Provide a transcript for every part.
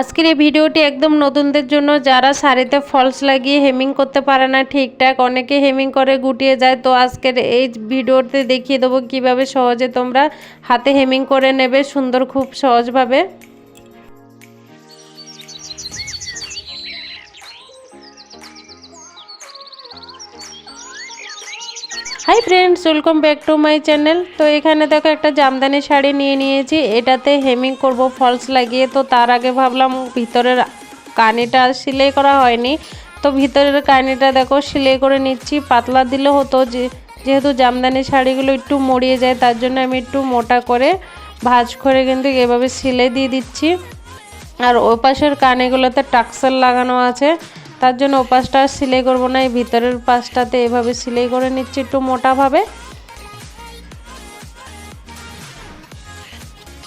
আজকের এই ভিডিওটি একদম নতুনদের জন্য, যারা শাড়িতে ফলস লাগিয়ে হেমিং করতে পারে না ঠিকঠাক, অনেকে হেমিং করে গুটিয়ে যায়, তো আজকের এই ভিডিওতে দেখিয়ে দেবো কীভাবে সহজে তোমরা হাতে হেমিং করে নেবে সুন্দর, খুব সহজভাবে। Hi friends welcome back to my channel তো এখানে দেখো একটা জামদানি শাড়ি নিয়ে নিয়েছি। এটাতে হেমিং করব ফলস লাগিয়ে। তো তার আগে ভাবলাম ভিতরের কানিটা সেলাই করা হয়নি। তো ভিতরের কানিটা দেখো সেলাই করে নিচ্ছি। পাতলা দিলে হতো যে, যেহেতু জামদানি শাড়িগুলো একটু মরিয়ে যায়, তার জন্য আমি একটু মোটা করে ভাজ করে কিন্তু এভাবে সেলাই দিয়ে দিচ্ছি। আর ওই পাশের কানেগুলোতে টাক্সেল লাগানো আছে। তার জন্য ওপাশটা আর সেলাই করব না, এই ভিতরের পাশটাতে এভাবে সেলাই করে নিচ্ছি একটু মোটাভাবে।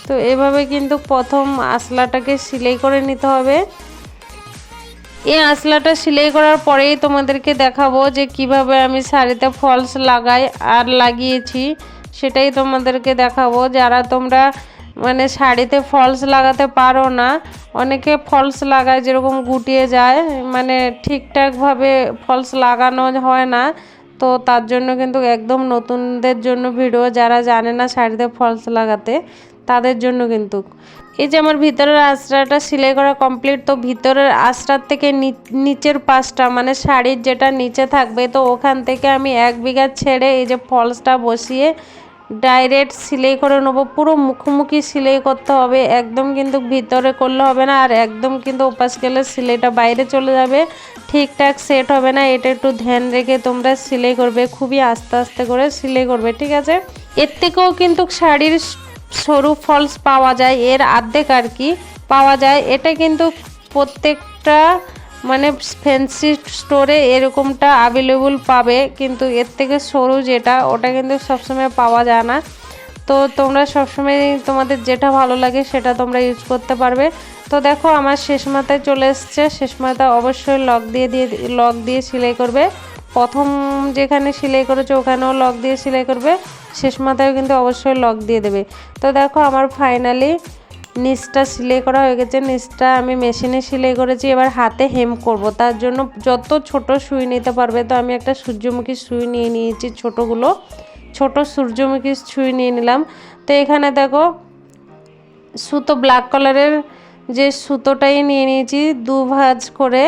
তো এভাবে কিন্তু প্রথম আসলাটাকে সেলাই করে নিতে হবে। এই আসলাটা সেলাই করার পরেই তোমাদেরকে দেখাবো যে কীভাবে আমি শাড়িতে ফলস লাগাই আর লাগিয়েছি, সেটাই তোমাদেরকে দেখাবো। যারা তোমরা মানে শাড়িতে ফলস লাগাতে পারো না। অনেকে ফলস লাগায়, যেরকম গুটিয়ে যায় মানে ঠিকঠাকভাবে ফলস লাগানো হয় না। তো তার জন্য কিন্তু একদম নতুনদের জন্য ভিডিও, যারা জানে না শাড়িতে ফলস লাগাতে, তাদের জন্য কিন্তু। এই যে আমার ভিতরের আঁচড়াটা সেলাই করা কমপ্লিট তো ভিতরের আঁচড়ার থেকে নিচের পাশটা মানে শাড়ির যেটা নিচে থাকবে, তো ওখান থেকে আমি এক বিঘা ছেড়ে এই যে ফলসটা বসিয়ে ডাইরেক্ট সিলাই করে নেব, পুরো মুখোমুখি সিলাই করতে হবে, একদম কিন্তু ভিতরে করলে হবে না, আর একদম কিন্তু উপাস গেলে সিলাইটা বাইরে চলে যাবে, ঠিকঠাক সেট হবে না, এটা একটু ধ্যান রেখে তোমরা সিলাই করবে, খুবই আস্তে আস্তে করে সিলাই করবে, ঠিক আছে? এর থেকেও কিন্তু শাড়ির সরু ফলস পাওয়া যায়, এর আর্ধেক আর কি পাওয়া যায়, এটা কিন্তু প্রত্যেকটা মানে ফ্যান্সি স্টোরে এরকমটা অ্যাভেলেবল পাবে, কিন্তু এর থেকে সরু যেটা, ওটা কিন্তু সবসময় পাওয়া যায় না। তো তোমরা সবসময় তোমাদের যেটা ভালো লাগে সেটা তোমরা ইউজ করতে পারবে। তো দেখো, আমার শেষ মাথায় চলে এসছে। শেষ মাথা অবশ্যই লক দিয়ে দিয়ে লক দিয়ে সেলাই করবে। প্রথম যেখানে সেলাই করেছ, ওখানেও লক দিয়ে সেলাই করবে। শেষ মাথায়ও কিন্তু অবশ্যই লক দিয়ে দেবে। তো দেখো, আমার ফাইনালি নিচটা সেলাই করা হয়ে গেছে, নিচটা আমি মেশিনে সেলাই করেছি, এবার হাতে হেম করব। তার জন্য যত ছোট সুই নিতে পারবে, তো আমি একটা সূর্যমুখী সুই নিয়ে নিয়েছি ছোটোগুলো। ছোট সূর্যমুখী সুই নিয়ে নিলাম। তো এখানে দেখো, সুতো ব্ল্যাক কালারের যে সুতোটাই নিয়ে নিয়েছি দু ভাজ করে।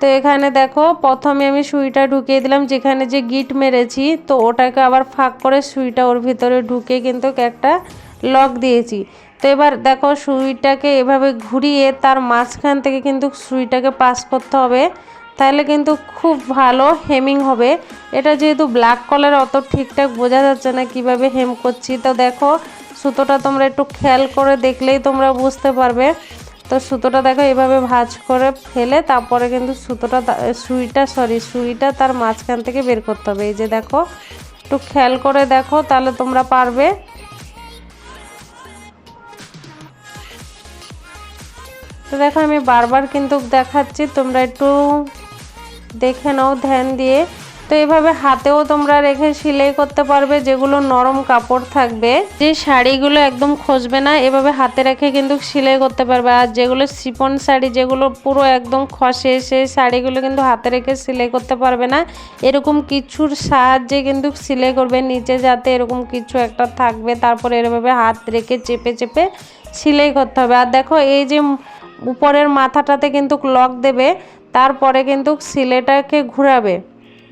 তো এখানে দেখো, প্রথমে আমি সুইটা ঢুকিয়ে দিলাম, যেখানে যে গিট মেরেছি, তো ওটাকে আবার ফাঁক করে সুইটা ওর ভিতরে ঢুকে কিন্তু একটা লক দিয়েছি। তো এবার দেখো সুইটাকে এভাবে ঘুরিয়ে তার মাঝখান থেকে কিন্তু সুইটাকে পাস করতে হবে। তাহলে কিন্তু খুব ভালো হেমিং হবে। এটা যেহেতু ব্ল্যাক কালার, অত ঠিকঠাক বোঝা যাচ্ছে না কীভাবে হেম করছি। তো দেখো সুতোটা তোমরা একটু খেয়াল করে দেখলেই তোমরা বুঝতে পারবে। তো সুতোটা দেখো এভাবে ভাজ করে ফেলে তারপরে কিন্তু সুতোটা সুইটা সরি সুইটা তার মাঝখান থেকে বের করতে হবে। এই যে দেখো, একটু খেয়াল করে দেখো, তাহলে তোমরা পারবে। তো দেখো আমি বারবার কিন্তু দেখাচ্ছি, তোমরা একটু দেখে নাও ধ্যান দিয়ে। তো এভাবে হাতেও তোমরা রেখে সেলাই করতে পারবে, যেগুলো নরম কাপড় থাকবে। যে শাড়িগুলো একদম খসবে না, এভাবে হাতে রেখে কিন্তু সেলাই করতে পারবে। আর যেগুলো সিপন শাড়ি, যেগুলো পুরো একদম খসে সেই শাড়িগুলো কিন্তু হাতে রেখে সেলাই করতে পারবে না। এরকম কিছুর সাহায্যে কিন্তু সেলাই করবে নিচে, যাতে এরকম কিছু একটা থাকবে। তারপরে এভাবে হাত রেখে চেপে চেপে সেলাই করতে হবে। আর দেখো এই যে উপরের মাথাটাতে কিন্তু লক দেবে, তারপরে কিন্তু সিলেটাকে ঘুরাবে।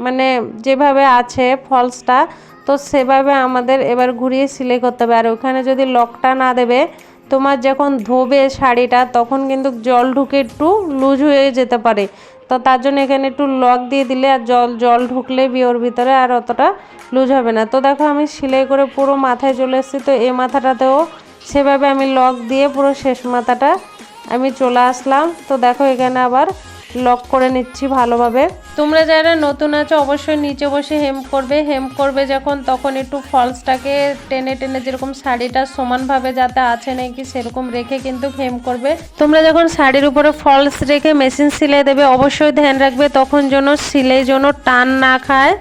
মানে যেভাবে আছে ফলসটা তো সেভাবে আমাদের এবার ঘুরিয়ে সিলাই করতে হবে। আর ওখানে যদি লকটা না দেবে, তোমার যখন ধোবে শাড়িটা, তখন কিন্তু জল ঢুকে একটু লুজ হয়ে যেতে পারে। তো তার জন্য এখানে একটু লক দিয়ে দিলে আর জল জল ঢুকলে বিয়োর ভিতরে আর অতটা লুজ হবে না। তো দেখো আমি সেলাই করে পুরো মাথায় চলে এসেছি, তো এই মাথাটাতেও সেভাবে আমি লক দিয়ে পুরো শেষ মাথাটা আমি চলে আসলাম। তো দেখো এখানে আবার লক করে নিচ্ছি ভালোভাবে। তোমরা যারা নতুন আছো, অবশ্যই নিচে বসে হেম করবে। হেম করবে যখন, তখন একটু ফলসটাকে টেনে টেনে যেরকম শাড়িটা সমানভাবে যাতে আছে নাকি সেরকম রেখে কিন্তু হেম করবে। তোমরা যখন শাড়ির উপরে ফলস রেখে মেশিন সিলাই দেবে, অবশ্যই ধ্যান রাখবে, তখন যেন সিলাই যেন টান না খায়।